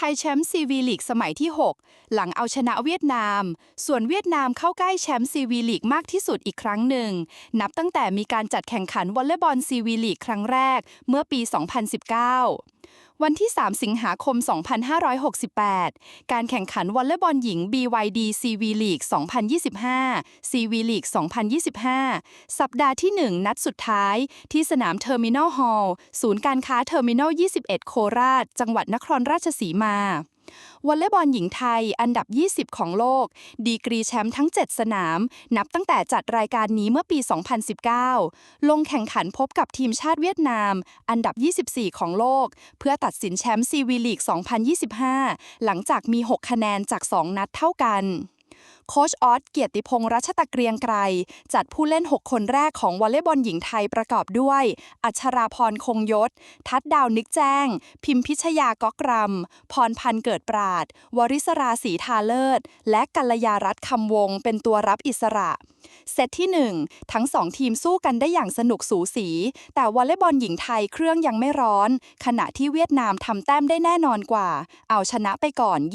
ไทยแชมป์ซีวีลีกสมัยที่ 6 หลังเอาชนะเวียดนาม ส่วนเวียดนามเข้าใกล้แชมป์ซีวีลีกมากที่สุดอีกครั้งหนึ่ง นับตั้งแต่มีการจัดแข่งขันวอลเลย์บอลซีวีลีกครั้งแรกเมื่อปี 2019 วันที่ 3 สิงหาคม 2568 การแข่งขันวอลเลย์บอลหญิง BYD CV League 2025 CV League 2025 สัปดาห์ที่ 1 นัดสุดท้าย ที่สนามเทอร์มินอลฮอลล์ศูนย์การค้าเทอร์มินอล21 โคราช จังหวัดนครราชสีมา วอลเลย์บอลหญิงไทยอันดับ 20 ของโลก ดีกรีแชมป์ทั้ง 7 สนาม นับตั้งแต่จัดรายการนี้เมื่อปี 2019 ลงแข่งขันพบกับทีมชาติเวียดนาม อันดับ 24 ของโลก เพื่อตัดสินแชมป์ซีวีลีก 2025 หลังจากมี 6 คะแนนจาก 2 นัดเท่ากัน โค้ชออสเกียรติพงษ์รัชตะเกรียงไกร จัดผู้เล่น 6 คนแรกของวอลเลย์บอลหญิงไทยประกอบด้วย อัชราพรคงยศ ทัดดาวนึกแจ้ง พิมพิชยากอกรำพรพันธ์เกิดปราด วริศราศรีทาเลิศ และกัลยารัตน์คำวง เป็นตัวรับอิสระเซตที่ 1 ทั้ง 2 ทีมสู้กันได้อย่างสนุกสูสี แต่วอลเลย์บอลหญิงไทยเครื่องยังไม่ร้อน ขณะที่เวียดนามทำแต้มได้แน่นอนกว่า เอาชนะไปก่อน 25-23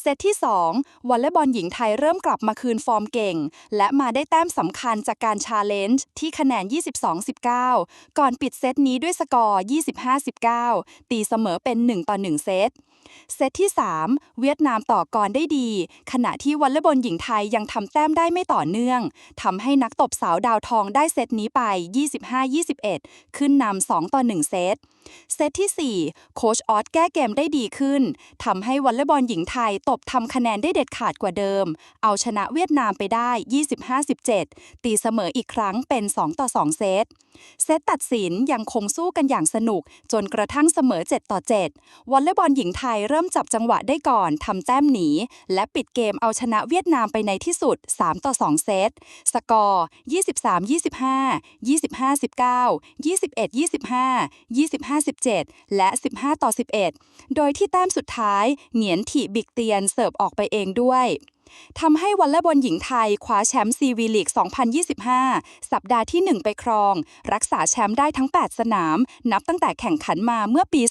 เซตที่ 2วอลเลย์บอลหญิงไทยเริ่มกลับมาคืนฟอร์มเก่ง และมาได้แต้มสำคัญจากการชาเลนจ์ที่คะแนน 22-19 ก่อนปิดเซตนี้ด้วยสกอร์ 25-19 ตีเสมอเป็น 1 ต่อ 1 เซตเซตที่ 3 เวียดนามต่อกรได้ดี ขณะที่วอลเลย์บอลหญิงไทยยังทำแต้มได้ไม่ต่อเนื่องทำให้นักตบสาวดาวทองได้เซตนี้ไป 25-21 ขึ้นนำ2ต่อ 1 เซตเซตที่ 4 โค้ชออสแก้เกมได้ดีขึ้นทำให้วอลเลย์บอลหญิงไทยตบทำคะแนนได้เด็ดขาดกว่าเดิม เอาชนะเวียดนามไปได้ 25-17 ตีเสมออีกครั้งเป็น 2 ต่อ 2 เซตเซตตัดสินยังคงสู้กันอย่างสนุก จนกระทั่งเสมอ 7 ต่อ 7 วอลเลย์บอลหญิงไทยเริ่มจับจังหวะได้ก่อนทำแต้มหนี และปิดเกมเอาชนะเวียดนามไปในที่สุด 3 ต่อ 2 เซต สกอร์ 23-25 25-19 21-25 25-17 และ 15 ต่อ 11 โดยที่แต้มสุดท้าย เหงียนถีบิกเตียนเสิร์ฟออกไปเองด้วย ทำให้วอลเลย์บอลหญิงไทยคว้าแชมป์ซีวีลีก 2025 สัปดาห์ที่ 1 ไปครอง รักษาแชมป์ได้ทั้ง 8 สนาม นับตั้งแต่แข่งขันมาเมื่อปี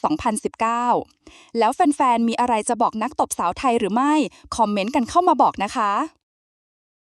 2019 แล้วแฟน ๆ มีอะไรจะบอกนักตบสาวไทยหรือไม่ คอมเมนต์กันเข้ามาบอกนะคะ